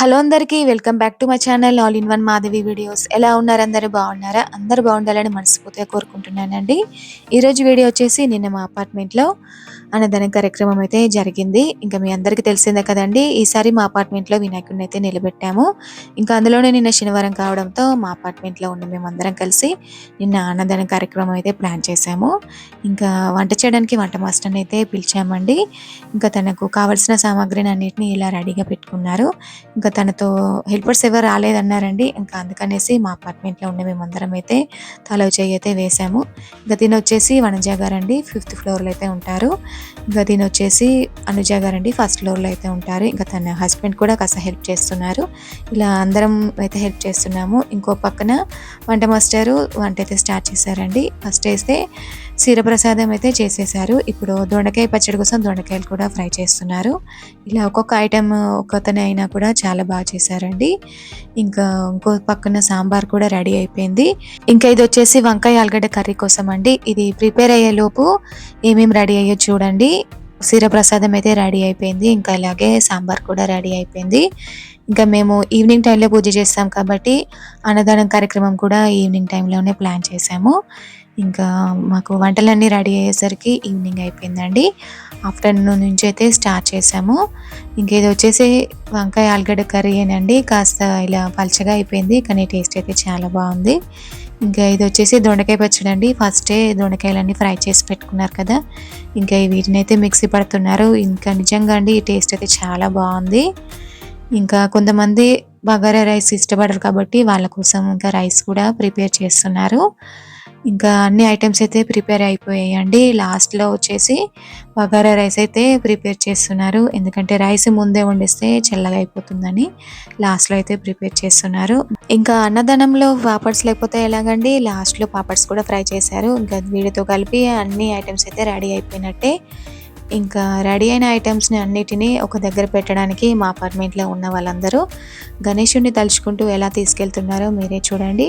Hello అందరికీ welcome back to my channel all in one Madhavi videos. ఎలా ఉన్నారు? అందరూ బాగున్నారా? అందరూ బాగుండాలని మనస్ఫూర్తిగా కోరుకుంటున్నానండి. ఈరోజు వీడియో వచ్చేసి నిన్న మా అపార్ట్మెంట్లో అన్నదాన కార్యక్రమం అయితే జరిగింది. ఇంకా మీ అందరికీ తెలిసిందే కదండి ఈసారి మా అపార్ట్మెంట్లో వినాయకుడిని అయితే నిలబెట్టాము. ఇంకా అందులోనే నిన్న శనివారం కావడంతో మా అపార్ట్మెంట్లో ఉన్న మేమందరం కలిసి నిన్న అన్నదాన కార్యక్రమం అయితే ప్లాన్ చేశాము. ఇంకా వంట చేయడానికి వంట మాస్టర్ని అయితే పిలిచామండి. ఇంకా తనకు కావలసిన సామాగ్రిని అన్నిటిని ఇలా రెడీగా పెట్టుకున్నారు. ఇంకా తనతో హెల్పర్స్ ఎవరు రాలేదన్నారండి. ఇంకా అందుకనేసి మా అపార్ట్మెంట్లో ఉండే మేమందరం అయితే తల చేయి అయితే వేసాము. ఇంకా దీని వచ్చేసి వనజ గారండి ఫిఫ్త్ ఫ్లోర్లో అయితే ఉంటారు. ఇంకా దీని వచ్చేసి అనుజ గారండి ఫస్ట్ ఫ్లోర్లో అయితే ఉంటారు. ఇంకా తన హస్బెండ్ కూడా కాస్త హెల్ప్ చేస్తున్నారు. ఇలా అందరం అయితే హెల్ప్ చేస్తున్నాము. ఇంకో పక్కన వంట మాస్టరు వంట అయితే స్టార్ట్ చేశారండి. ఫస్ట్ అయితే క్షీరప్రసాదం అయితే చేసేసారు ఇప్పుడు దొండకాయ పచ్చడి కోసం దొండకాయలు కూడా ఫ్రై చేస్తున్నారు. ఇలా ఒక్కొక్క ఐటెం ఒక్కొక్కనే అయినా కూడా చాలా బాగా చేశారండి. ఇంకా ఇంకో పక్కన సాంబార్ కూడా రెడీ అయిపోయింది. ఇంకా ఇది వచ్చేసి వంకాయ ఆలుగడ్డ కర్రీ కోసం అండి ఇది ప్రిపేర్ అయ్యే లోపు ఏమేమి రెడీ అయ్యో చూడండి. క్షీరప్రసాదం అయితే రెడీ అయిపోయింది. ఇంకా అలాగే సాంబార్ కూడా రెడీ అయిపోయింది. ఇంకా మేము ఈవినింగ్ టైంలో పూజ చేస్తాం కాబట్టి అన్నదానం కార్యక్రమం కూడా ఈవినింగ్ టైంలోనే ప్లాన్ చేసాము ఇంకా మాకు వంటలన్నీ రెడీ అయ్యేసరికి ఈవినింగ్ అయిపోయిందండి. ఆఫ్టర్నూన్ నుంచి అయితే స్టార్ట్ చేసాము ఇంక ఇది వచ్చేసి వంకాయ ఆలుగడ్డ కర్రీ అండి కాస్త ఇలా పలచగా అయిపోయింది కానీ టేస్ట్ అయితే చాలా బాగుంది. ఇంకా ఇది వచ్చేసి దొండకాయ పచ్చడి అండి. ఫస్టే దొండకాయలన్నీ ఫ్రై చేసి పెట్టుకున్నారు కదా. ఇంకా వీటిని అయితే మిక్సీ పడుతున్నారు. ఇంకా నిజంగా అండి ఈ టేస్ట్ అయితే చాలా బాగుంది. ఇంకా కొంతమంది బగారా రైస్ ఇష్టపడరు కాబట్టి వాళ్ళ కోసం ఇంకా రైస్ కూడా ప్రిపేర్ చేస్తున్నారు. ఇంకా అన్ని ఐటమ్స్ అయితే ప్రిపేర్ అయిపోయాయండి. లాస్ట్లో వచ్చేసి బగారా రైస్ అయితే ప్రిపేర్ చేస్తున్నారు. ఎందుకంటే రైస్ ముందే వండిస్తే చల్లగా అయిపోతుందని లాస్ట్లో అయితే ప్రిపేర్ చేస్తున్నారు. ఇంకా అన్నదానంలో పాపడ్స్ లేకపోతే ఎలాగండి? లాస్ట్లో పాపడ్స్ కూడా ఫ్రై చేశారు. ఇంకా వీడితో కలిపి అన్ని ఐటమ్స్ అయితే రెడీ అయిపోయినట్టే. ఇంకా రెడీ అయిన ఐటమ్స్ని అన్నిటినీ ఒక దగ్గర పెట్టడానికి మా అపార్ట్మెంట్లో ఉన్న వాళ్ళందరూ గణేషుడిని తలుచుకుంటూ ఎలా తీసుకెళ్తున్నారో మీరే చూడండి.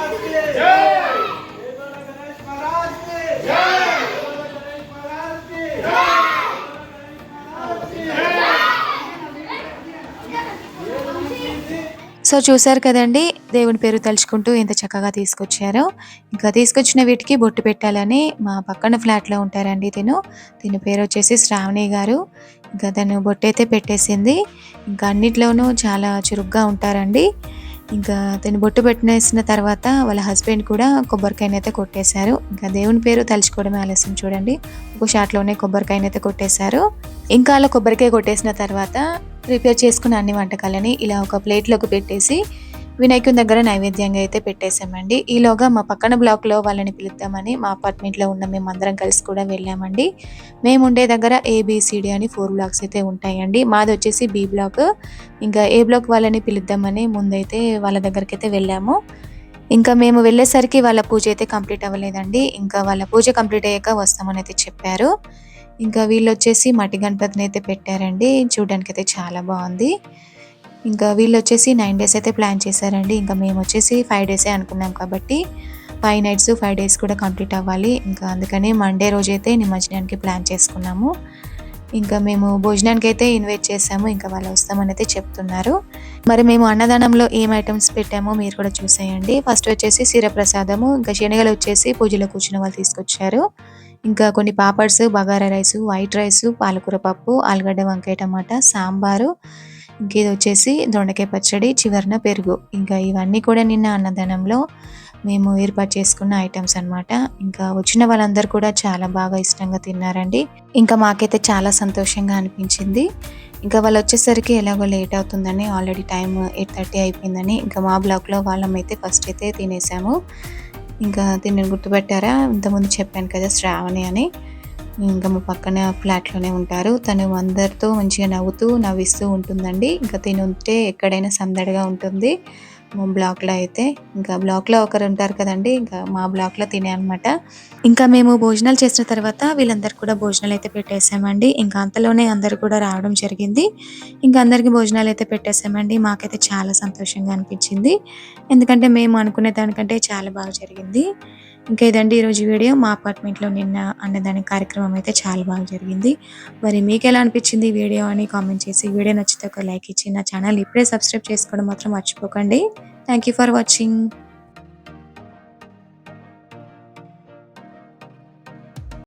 సో చూసారు కదండి దేవుని పేరు తలుచుకుంటూ ఎంత చక్కగా తీసుకొచ్చారో. ఇంకా తీసుకొచ్చిన వీటికి బొట్టు పెట్టాలని మా పక్కన ఫ్లాట్లో ఉంటారండి తిను. దీని పేరు వచ్చేసి శ్రావణి గారు. ఇంకా తను బొట్టు అయితే పెట్టేసింది. ఇంకా అన్నిట్లోనూ చాలా చురుగ్గా ఉంటారండి. ఇంకా తను బొట్టు పెట్టేసిన తర్వాత వాళ్ళ హస్బెండ్ కూడా కొబ్బరికాయనైతే కొట్టేశారు. ఇంకా దేవుని పేరు తలుచుకోవడమే ఆలస్యం చూడండి. ఒక షాట్లోనే కొబ్బరికాయనైతే కొట్టేశారు. ఇంకా అలా కొబ్బరికాయ కొట్టేసిన తర్వాత ప్రిపేర్ చేసుకున్న అన్ని వంటకాలని ఇలా ఒక ప్లేట్లోకి పెట్టేసి వినాయకుని దగ్గర నైవేద్యంగా అయితే పెట్టేశామండి. ఈలోగా మా పక్కన బ్లాక్లో వాళ్ళని పిలుద్దామని మా అపార్ట్మెంట్లో ఉన్న మేమందరం కలిసి కూడా వెళ్ళామండి. మేము ఉండే దగ్గర ఏబిసిడి అని ఫోర్ బ్లాక్స్ అయితే ఉంటాయండి. మాది వచ్చేసి బి బ్లాక్ ఇంకా ఏ బ్లాక్ వాళ్ళని పిలుద్దామని ముందైతే వాళ్ళ దగ్గరికి అయితే వెళ్ళాము. ఇంకా మేము వెళ్ళేసరికి వాళ్ళ పూజ అయితే కంప్లీట్ అవ్వలేదండి. ఇంకా వాళ్ళ పూజ కంప్లీట్ అయ్యాక వస్తామని అయితే చెప్పారు. ఇంకా వీళ్ళు వచ్చేసి మట్టి గణపతిని అయితే పెట్టారండి. చూడడానికి అయితే చాలా బాగుంది. ఇంకా వీళ్ళు వచ్చేసి నైన్ డేస్ అయితే ప్లాన్ చేశారండి. ఇంకా మేము వచ్చేసి ఫైవ్ డేసే అనుకున్నాం కాబట్టి ఫైవ్ నైట్స్ ఫైవ్ డేస్ కూడా కంప్లీట్ అవ్వాలి. ఇంకా అందుకని మండే రోజైతే నిమజ్జనానికి ప్లాన్ చేసుకున్నాము. ఇంకా మేము భోజనానికి అయితే ఇన్వైట్ చేసాము. ఇంకా వాళ్ళు వస్తామని అయితే చెప్తున్నారు. మరి మేము అన్నదానంలో ఏం ఐటమ్స్ పెట్టామో మీరు కూడా చూసేయండి. ఫస్ట్ వచ్చేసి ప్రసాదము ఇంకా శనగలు వచ్చేసి పూజలో కూర్చున్న వాళ్ళు తీసుకొచ్చారు. ఇంకా కొన్ని papads bagara rice white rice పాలకూర పప్పు ఆలుగడ్డ వంకాయ టమాటా సాంబారు ఇంకేది వచ్చేసి దొండకాయ పచ్చడి చివరన పెరుగు. ఇంకా ఇవన్నీ కూడా నిన్న అన్నదానంలో మేము ఏర్పాటు చేసుకున్న ఐటమ్స్ అనమాట ఇంకా వచ్చిన వాళ్ళందరూ కూడా చాలా బాగా ఇష్టంగా తిన్నారండి. ఇంకా మాకైతే చాలా సంతోషంగా అనిపించింది. ఇంకా వాళ్ళు వచ్చేసరికి ఎలాగో లేట్ అవుతుందని ఆల్రెడీ టైం ఎయిట్ థర్టీ అయిపోయిందని ఇంకా మా బ్లాక్లో వాళ్ళమైతే ఫస్ట్ అయితే తినేసాము. ఇంకా దీన్ని గుర్తుపెట్టారా? ఇంతకుముందు చెప్పాను కదా శ్రావణి అని. ఇంకా మా పక్కన ఫ్లాట్లోనే ఉంటారు. తను అందరితో మంచిగా నవ్వుతూ నవ్విస్తూ ఉంటుందండి. ఇంకా తిని ఉంటే ఎక్కడైనా సందడిగా ఉంటుంది. బ్లాక్లో అయితే. ఇంకా బ్లాక్లో ఒకరు ఉంటారు కదండి ఇంకా మా బ్లాక్లో తినే అనమాట ఇంకా మేము భోజనాలు చేసిన తర్వాత వీళ్ళందరికీ కూడా భోజనాలు అయితే పెట్టేసామండి. ఇంకా అంతలోనే అందరు కూడా రావడం జరిగింది. ఇంకా అందరికీ భోజనాలు అయితే పెట్టేసామండి. మాకైతే చాలా సంతోషంగా అనిపించింది. ఎందుకంటే మేము అనుకునే దానికంటే చాలా బాగా జరిగింది. ఇంకా ఇదండి ఈరోజు వీడియో. మా అపార్ట్మెంట్లో నిన్న అన్నదాని కార్యక్రమం అయితే చాలా బాగా జరిగింది. మరి మీకు ఎలా అనిపించింది వీడియో అని కామెంట్ చేసి వీడియో నచ్చితే ఒక లైక్ ఇచ్చి నా ఛానల్ ఇప్పుడే సబ్స్క్రైబ్ చేసుకోవడం మాత్రం మర్చిపోకండి. Thank you for watching